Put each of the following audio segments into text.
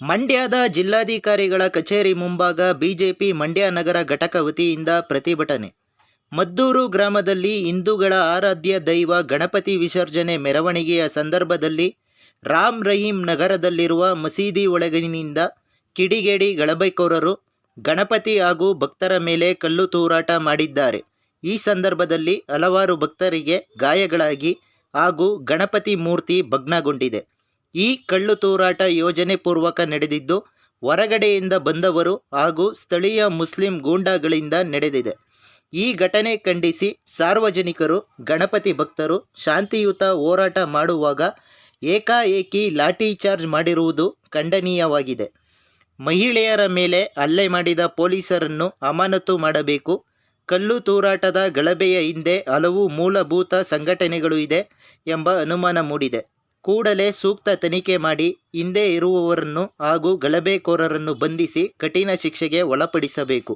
ಮಂಡ್ಯದ ಜಿಲ್ಲಾಧಿಕಾರಿಗಳ ಕಚೇರಿ ಮುಂಭಾಗ ಬಿಜೆಪಿ ಮಂಡ್ಯ ನಗರ ಘಟಕ ವತಿಯಿಂದ ಪ್ರತಿಭಟನೆ. ಮದ್ದೂರು ಗ್ರಾಮದಲ್ಲಿ ಹಿಂದೂಗಳ ಆರಾಧ್ಯ ದೈವ ಗಣಪತಿ ವಿಸರ್ಜನೆ ಮೆರವಣಿಗೆಯ ಸಂದರ್ಭದಲ್ಲಿ ರಾಮ್ ರಹೀಂ ನಗರದಲ್ಲಿರುವ ಮಸೀದಿ ಒಳಗಿನಿಂದ ಕಿಡಿಗೇಡಿ ಗಲಭೆಕೋರರು ಗಣಪತಿ ಹಾಗೂ ಭಕ್ತರ ಮೇಲೆ ಕಲ್ಲು ತೂರಾಟ ಮಾಡಿದ್ದಾರೆ. ಈ ಸಂದರ್ಭದಲ್ಲಿ ಹಲವಾರು ಭಕ್ತರಿಗೆ ಗಾಯಗಳಾಗಿ ಹಾಗೂ ಗಣಪತಿ ಮೂರ್ತಿ ಭಗ್ನಗೊಂಡಿದೆ. ಈ ಕಳ್ಳು ತೂರಾಟ ಯೋಜನೆ ಪೂರ್ವಕ ನಡೆದಿದ್ದು, ಹೊರಗಡೆಯಿಂದ ಬಂದವರು ಹಾಗೂ ಸ್ಥಳೀಯ ಮುಸ್ಲಿಂ ಗೂಂಡಾಗಳಿಂದ ನಡೆದಿದೆ. ಈ ಘಟನೆ ಖಂಡಿಸಿ ಸಾರ್ವಜನಿಕರು, ಗಣಪತಿ ಭಕ್ತರು ಶಾಂತಿಯುತ ಹೋರಾಟ ಮಾಡುವಾಗ ಏಕಾಏಕಿ ಲಾಠಿ ಚಾರ್ಜ್ ಮಾಡಿರುವುದು ಖಂಡನೀಯವಾಗಿದೆ. ಮಹಿಳೆಯರ ಮೇಲೆ ಹಲ್ಲೆ ಮಾಡಿದ ಪೊಲೀಸರನ್ನು ಅಮಾನತು ಮಾಡಬೇಕು. ಕಲ್ಲು ತೂರಾಟದ ಗಲಭೆಯ ಹಿಂದೆ ಹಲವು ಮೂಲಭೂತ ಸಂಘಟನೆಗಳು ಇದೆ ಎಂಬ ಅನುಮಾನ ಮೂಡಿದೆ. ಕೂಡಲೇ ಸೂಕ್ತ ತನಿಖೆ ಮಾಡಿ ಹಿಂದೆ ಇರುವವರನ್ನು ಹಾಗೂ ಗಲಭೆಕೋರರನ್ನು ಬಂಧಿಸಿ ಕಠಿಣ ಶಿಕ್ಷೆಗೆ ಒಳಪಡಿಸಬೇಕು.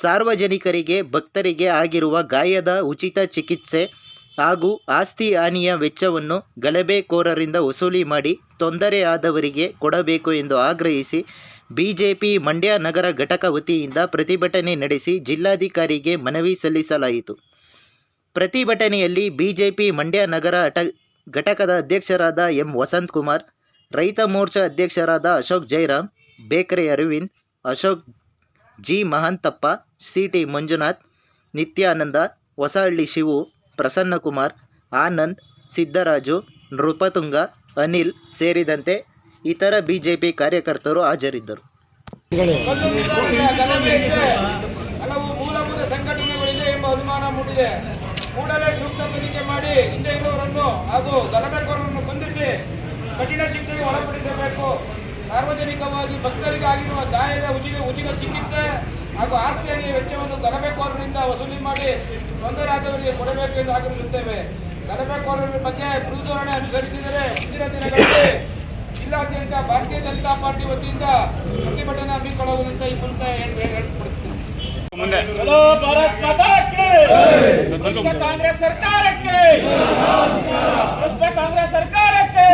ಸಾರ್ವಜನಿಕರಿಗೆ, ಭಕ್ತರಿಗೆ ಆಗಿರುವ ಗಾಯದ ಉಚಿತ ಚಿಕಿತ್ಸೆ ಹಾಗೂ ಆಸ್ತಿ ಹಾನಿಯ ವೆಚ್ಚವನ್ನು ಗಲಭೆಕೋರರಿಂದ ವಸೂಲಿ ಮಾಡಿ ತೊಂದರೆ ಆದವರಿಗೆ ಕೊಡಬೇಕು ಎಂದು ಆಗ್ರಹಿಸಿ ಬಿಜೆಪಿ ಮಂಡ್ಯ ನಗರ ಘಟಕ ವತಿಯಿಂದ ಪ್ರತಿಭಟನೆ ನಡೆಸಿ ಜಿಲ್ಲಾಧಿಕಾರಿಗೆ ಮನವಿ ಸಲ್ಲಿಸಲಾಯಿತು. ಪ್ರತಿಭಟನೆಯಲ್ಲಿ ಬಿಜೆಪಿ ಮಂಡ್ಯ ನಗರ ಅಟ ಘಟಕದ ಅಧ್ಯಕ್ಷರಾದ ಎಂ ವಸಂತ್ ಕುಮಾರ್, ರೈತ ಮೋರ್ಚಾ ಅಧ್ಯಕ್ಷರಾದ Ashok Jairam ಬೇಕರೆ Aravind, Ashok G Mahantappa C T Manjunath, Nityananda, Hosahalli Shivu, Prasannakumar, Anand, Siddaraju, Nrupatunga, Anil ಸೇರಿದಂತೆ ಇತರ ಬಿಜೆಪಿ ಕಾರ್ಯಕರ್ತರು ಹಾಜರಿದ್ದರು. ಸಂಘಟನೆಗಳಿದೆ ಎಂಬ ಅನುಮಾನ ಮೂಡಿದೆ. ಕೂಡಲೇ ಸೂಕ್ತ ತನಿಖೆ ಮಾಡಿ ಹಿಂದೆ ಇರುವವರನ್ನು ಹಾಗೂ ಗಲಭೆಕೋರರನ್ನು ಬಂಧಿಸಿ ಕಠಿಣ ಶಿಕ್ಷೆಗೆ ಒಳಪಡಿಸಬೇಕು. ಸಾರ್ವಜನಿಕವಾಗಿ ಭಕ್ತರಿಗೆ ಆಗಿರುವ ಗಾಯದ ಉಚಿತ ಉಚಿತ ಚಿಕಿತ್ಸೆ ಹಾಗೂ ಆಸ್ತಿಯಾಗಿ ವೆಚ್ಚವನ್ನು ಗಲಭೆಕೋರರಿಂದ ವಸೂಲಿ ಮಾಡಿ ತೊಂದರೆ ಆದವರಿಗೆ ಕೊಡಬೇಕು ಎಂದು ಆಗ್ರಹಿಸುತ್ತೇವೆ. ಗಲಭೆಕೋರರ ಬಗ್ಗೆ ಮೃದುಧೋರಣೆ ಅನುಸರಿಸಿದರೆ ಮುಂದಿನ ದಿನಗಳಲ್ಲಿ ಜಿಲ್ಲಾದ್ಯಂತ ಭಾರತೀಯ ಜನತಾ ಪಾರ್ಟಿ ವತಿಯಿಂದ ಪ್ರತಿಭಟನೆ ಹಮ್ಮಿಕೊಳ್ಳುವುದಂತ ಈ ಮೂಲಕ ಹೇಳ್- ಕಾಂಗ್ರೆಸ್ ಸರ್ಕಾರಕ್ಕೆ. ಕಾಂಗ್ರೆಸ್ ಸರ್ಕಾರಕ್ಕೆ.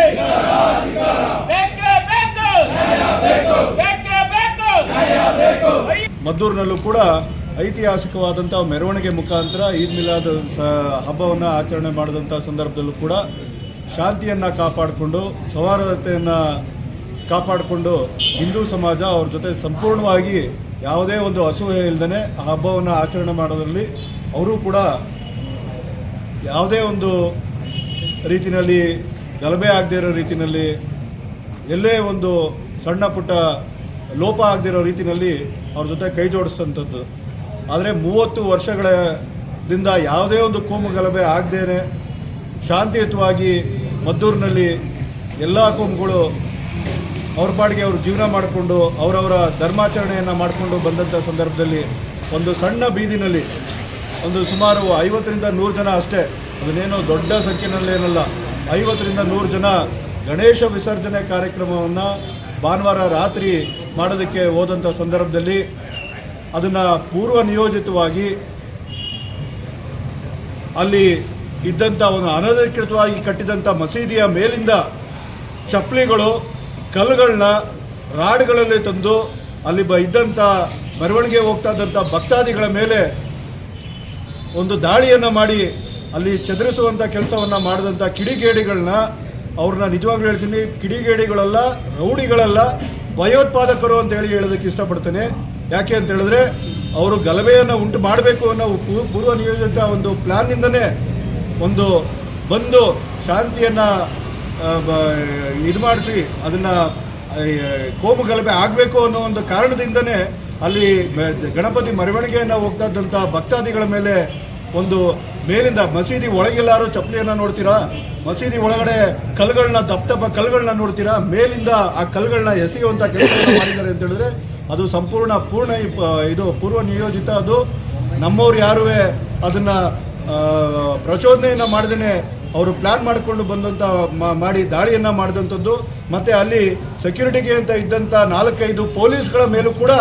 ಮದ್ದೂರಿನಲ್ಲೂ ಕೂಡ ಐತಿಹಾಸಿಕವಾದಂಥ ಮೆರವಣಿಗೆ ಮುಖಾಂತರ ಈದ್ ಮಿಲಾದ್ ಹಬ್ಬವನ್ನು ಆಚರಣೆ ಮಾಡಿದಂಥ ಸಂದರ್ಭದಲ್ಲೂ ಕೂಡ ಶಾಂತಿಯನ್ನು ಕಾಪಾಡಿಕೊಂಡು ಸೌಹಾರ್ದತೆಯನ್ನು ಕಾಪಾಡಿಕೊಂಡು ಹಿಂದೂ ಸಮಾಜ ಅವ್ರ ಜೊತೆ ಸಂಪೂರ್ಣವಾಗಿ ಯಾವುದೇ ಒಂದು ಅಸೂಯೆ ಇಲ್ಲದೇ ಆ ಹಬ್ಬವನ್ನು ಆಚರಣೆ ಮಾಡೋದರಲ್ಲಿ ಅವರು ಕೂಡ ಯಾವುದೇ ಒಂದು ರೀತಿಯಲ್ಲಿ ಗಲಭೆ ಆಗದೇ ಇರೋ ರೀತಿಯಲ್ಲಿ ಎಲ್ಲೇ ಒಂದು ಸಣ್ಣ ಪುಟ್ಟ ಲೋಪ ಆಗದಿರೋ ರೀತಿಯಲ್ಲಿ ಅವ್ರ ಜೊತೆ ಕೈ ಜೋಡಿಸ್ತಂಥದ್ದು. ಆದರೆ ಮೂವತ್ತು ವರ್ಷಗಳಿಂದ ಯಾವುದೇ ಒಂದು ಕೋಮು ಗಲಭೆ ಆಗದೇನೆ ಶಾಂತಿಯುತವಾಗಿ ಮದ್ದೂರಿನಲ್ಲಿ ಎಲ್ಲ ಕೋಮುಗಳು ಅವ್ರ ಪಾಡಿಗೆ ಅವರು ಜೀವನ ಮಾಡಿಕೊಂಡು, ಅವರವರ ಧರ್ಮಾಚರಣೆಯನ್ನು ಮಾಡಿಕೊಂಡು ಬಂದಂಥ ಸಂದರ್ಭದಲ್ಲಿ ಒಂದು ಸಣ್ಣ ಬೀದಿನಲ್ಲಿ ಒಂದು ಸುಮಾರು ಐವತ್ತರಿಂದ ನೂರು ಜನ ಅಷ್ಟೇ, ಅದನ್ನೇನೋ ದೊಡ್ಡ ಸಂಖ್ಯೆನಲ್ಲೇನಲ್ಲ ಐವತ್ತರಿಂದ ನೂರು ಜನ ಗಣೇಶ ವಿಸರ್ಜನೆ ಕಾರ್ಯಕ್ರಮವನ್ನು ಭಾನುವಾರ ರಾತ್ರಿ ಮಾಡೋದಕ್ಕೆ ಹೋದಂಥ ಸಂದರ್ಭದಲ್ಲಿ ಅದನ್ನು ಪೂರ್ವ ನಿಯೋಜಿತವಾಗಿ ಅಲ್ಲಿ ಇದ್ದಂಥ ಒಂದು ಅನಧಿಕೃತವಾಗಿ ಕಟ್ಟಿದಂಥ ಮಸೀದಿಯ ಮೇಲಿಂದ ಚಪ್ಪಲಿಗಳು ಕಲ್ಲುಗಳನ್ನ ರಾಡ್ಗಳಲ್ಲಿ ತಂದು ಅಲ್ಲಿ ಬ ಇದ್ದಂಥ ಮೆರವಣಿಗೆ ಹೋಗ್ತಾ ಇದ್ದಂಥ ಭಕ್ತಾದಿಗಳ ಮೇಲೆ ಒಂದು ದಾಳಿಯನ್ನು ಮಾಡಿ ಅಲ್ಲಿ ಚದುರಿಸುವಂಥ ಕೆಲಸವನ್ನು ಮಾಡಿದಂಥ ಕಿಡಿಗೇಡಿಗಳನ್ನ ಅವ್ರನ್ನ ನಿಜವಾಗ್ಲೂ ಹೇಳ್ತೀನಿ, ಕಿಡಿಗೇಡಿಗಳಲ್ಲ, ರೌಡಿಗಳಲ್ಲ, ಭಯೋತ್ಪಾದಕರು ಅಂತ ಹೇಳಿ ಹೇಳೋದಕ್ಕೆ ಇಷ್ಟಪಡ್ತೇನೆ. ಯಾಕೆ ಅಂತ ಹೇಳಿದ್ರೆ ಅವರು ಗಲಭೆಯನ್ನು ಉಂಟು ಮಾಡಬೇಕು ಅನ್ನೋ ಪೂರ್ವ ನಿಯೋಜಿತ ಒಂದು ಪ್ಲ್ಯಾನ್ನಿಂದನೇ ಒಂದು ಬಂದು ಶಾಂತಿಯನ್ನು ಇದು ಮಾಡಿಸಿ, ಅದನ್ನು ಕೋಮು ಗಲಭೆ ಆಗಬೇಕು ಅನ್ನೋ ಒಂದು ಕಾರಣದಿಂದನೇ ಅಲ್ಲಿ ಗಣಪತಿ ಮೆರವಣಿಗೆಯನ್ನು ಹೋಗ್ತಾ ಭಕ್ತಾದಿಗಳ ಮೇಲೆ ಒಂದು ಮೇಲಿಂದ ಮಸೀದಿ ಒಳಗೆಲ್ಲಾರು ಚಪ್ಪಲಿಯನ್ನು ನೋಡ್ತೀರಾ? ಮಸೀದಿ ಒಳಗಡೆ ಕಲ್ಗಳನ್ನ ದಪ್ಪ ಕಲ್ಗಳನ್ನ ನೋಡ್ತೀರಾ? ಮೇಲಿಂದ ಆ ಕಲ್ಗಳನ್ನ ಎಸೆಯುವಂಥ ಕೆಲಸ ಮಾಡಿದ್ದಾರೆ ಅಂತ ಹೇಳಿದ್ರೆ ಅದು ಸಂಪೂರ್ಣ ಪೂರ್ಣ ಇದು ಪೂರ್ವ ನಿಯೋಜಿತ ಅದು. ನಮ್ಮವ್ರು ಯಾರೂ ಅದನ್ನು ಪ್ರಚೋದನೆಯನ್ನು ಮಾಡ್ದೇ ಅವರು ಪ್ಲಾನ್ ಮಾಡಿಕೊಂಡು ಬಂದಂಥ ಮಾಡಿ ದಾಳಿಯನ್ನು ಮಾಡಿದಂಥದ್ದು, ಮತ್ತು ಅಲ್ಲಿ ಸೆಕ್ಯೂರಿಟಿಗೆ ಅಂತ ಇದ್ದಂಥ ನಾಲ್ಕೈದು ಪೊಲೀಸ್ಗಳ ಮೇಲೂ ಕೂಡ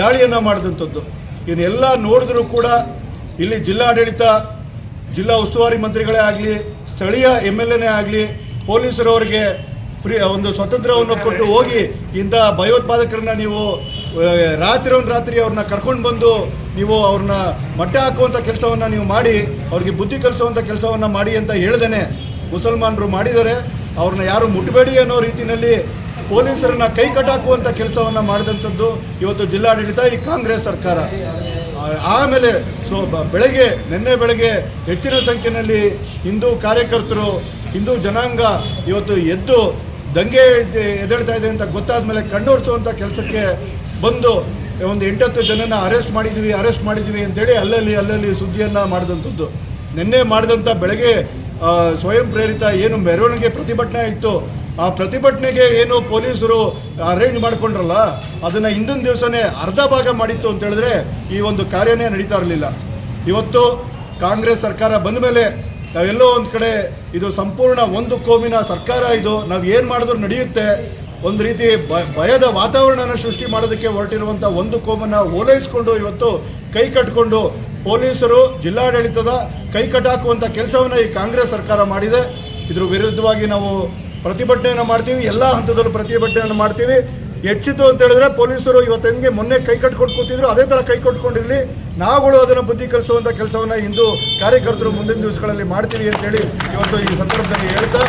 ದಾಳಿಯನ್ನು ಮಾಡಿದಂಥದ್ದು. ಇದನ್ನೆಲ್ಲ ನೋಡಿದ್ರೂ ಕೂಡ ಇಲ್ಲಿ ಜಿಲ್ಲಾಡಳಿತ, ಜಿಲ್ಲಾ ಉಸ್ತುವಾರಿ ಮಂತ್ರಿಗಳೇ ಆಗಲಿ, ಸ್ಥಳೀಯ ಎಂ ಎಲ್ ಎನೇ ಆಗಲಿ, ಪೊಲೀಸರವರಿಗೆ ಫ್ರೀ, ಒಂದು ಸ್ವತಂತ್ರವನ್ನು ಕೊಟ್ಟು ಹೋಗಿ ಇಂಥ ಭಯೋತ್ಪಾದಕರನ್ನ ನೀವು ರಾತ್ರಿ ಒಂದು ರಾತ್ರಿ ಅವ್ರನ್ನ ಕರ್ಕೊಂಡು ಬಂದು ನೀವು ಅವ್ರನ್ನ ಮಟ್ಟ ಹಾಕುವಂಥ ಕೆಲಸವನ್ನು ನೀವು ಮಾಡಿ, ಅವ್ರಿಗೆ ಬುದ್ಧಿ ಕಲಿಸುವಂಥ ಕೆಲಸವನ್ನು ಮಾಡಿ ಅಂತ ಹೇಳ್ದೇನೆ ಮುಸಲ್ಮಾನರು ಮಾಡಿದ್ದಾರೆ. ಅವ್ರನ್ನ ಯಾರು ಮುಟ್ಟಬೇಡಿ ಅನ್ನೋ ರೀತಿಯಲ್ಲಿ ಪೊಲೀಸರನ್ನ ಕೈ ಕಟ್ಟಾಕುವಂಥ ಕೆಲಸವನ್ನು ಮಾಡಿದಂಥದ್ದು ಇವತ್ತು ಜಿಲ್ಲಾಡಳಿತ, ಈ ಕಾಂಗ್ರೆಸ್ ಸರ್ಕಾರ. ಆಮೇಲೆ ಸೊ ಬೆಳಗ್ಗೆ, ನಿನ್ನೆ ಬೆಳಗ್ಗೆ ಹೆಚ್ಚಿನ ಸಂಖ್ಯೆಯಲ್ಲಿ ಹಿಂದೂ ಕಾರ್ಯಕರ್ತರು, ಹಿಂದೂ ಜನಾಂಗ ಇವತ್ತು ಎದ್ದು ದಂಗೆ ಎದ್ದೆ- ಎದ್ದೇಳ್ತಾ ಇದೆ ಅಂತ ಗೊತ್ತಾದ ಮೇಲೆ ಕಣ್ಣೋರಿಸುವಂಥ ಕೆಲಸಕ್ಕೆ ಬಂದು ಒಂದು ಎಂಟತ್ತು ಜನನ ಅರೆಸ್ಟ್ ಮಾಡಿದ್ದೀವಿ ಅರೆಸ್ಟ್ ಮಾಡಿದ್ದೀವಿ ಅಂತೇಳಿ ಅಲ್ಲಲ್ಲಿ ಅಲ್ಲಲ್ಲಿ ಸುದ್ದಿಯನ್ನು ಮಾಡಿದಂಥದ್ದು. ನಿನ್ನೆ ಮಾಡಿದಂಥ ಬೆಳಗ್ಗೆ ಸ್ವಯಂ ಪ್ರೇರಿತ ಏನು ಮೆರವಣಿಗೆ ಪ್ರತಿಭಟನೆ ಇತ್ತು. ಆ ಪ್ರತಿಭಟನೆಗೆ ಏನು ಪೊಲೀಸರು ಅರೇಂಜ್ ಮಾಡ್ಕೊಂಡ್ರಲ್ಲ, ಅದನ್ನ ಹಿಂದಿನ ದಿವಸನೇ ಅರ್ಧ ಭಾಗ ಮಾಡಿತ್ತು ಅಂತ ಹೇಳಿದ್ರೆ ಈ ಒಂದು ಕಾರ್ಯನೇ ನಡೀತಾ ಇರಲಿಲ್ಲ. ಇವತ್ತು ಕಾಂಗ್ರೆಸ್ ಸರ್ಕಾರ ಬಂದ ಮೇಲೆ ನಾವೆಲ್ಲೋ ಒಂದು ಕಡೆ ಇದು ಸಂಪೂರ್ಣ ಒಂದು ಕೋಮಿನ ಸರ್ಕಾರ ಇದು, ನಾವು ಏನು ಮಾಡಿದ್ರು ನಡೆಯುತ್ತೆ ಒಂದು ರೀತಿ ಭಯದ ವಾತಾವರಣನ ಸೃಷ್ಟಿ ಮಾಡೋದಕ್ಕೆ ಹೊರಟಿರುವಂಥ ಒಂದು ಕೋಮನ್ನ ಓಲೈಸ್ಕೊಂಡು ಇವತ್ತು ಕೈ ಕಟ್ಕೊಂಡು ಪೊಲೀಸರು, ಜಿಲ್ಲಾಡಳಿತದ ಕೈ ಕಟ್ಟಾಕುವಂಥ ಕೆಲಸವನ್ನು ಈ ಕಾಂಗ್ರೆಸ್ ಸರ್ಕಾರ ಮಾಡಿದೆ. ಇದ್ರ ವಿರುದ್ಧವಾಗಿ ನಾವು ಪ್ರತಿಭಟನೆಯನ್ನು ಮಾಡ್ತೀವಿ, ಎಲ್ಲ ಹಂತದಲ್ಲೂ ಪ್ರತಿಭಟನೆಯನ್ನು ಮಾಡ್ತೀವಿ. ಹೆಚ್ಚಿತು ಅಂತ ಹೇಳಿದ್ರೆ ಪೊಲೀಸರು ಇವತ್ತು ಹೆಂಗೆ ಮೊನ್ನೆ ಕೈ ಕಟ್ಕೊಂಡು ಕೂತಿದ್ರು, ಅದೇ ಥರ ಕೈ ಕಟ್ಕೊಂಡಿರಲಿ. ನಾವುಗಳು ಅದನ್ನು ಬುದ್ಧಿ ಕಲಿಸುವಂಥ ಕೆಲಸವನ್ನು ಇಂದು ಕಾರ್ಯಕರ್ತರು ಮುಂದಿನ ದಿವಸಗಳಲ್ಲಿ ಮಾಡ್ತೀವಿ ಅಂತೇಳಿ ಇವತ್ತು ಈ ಸಂದರ್ಭದಲ್ಲಿ ಹೇಳ್ತಾ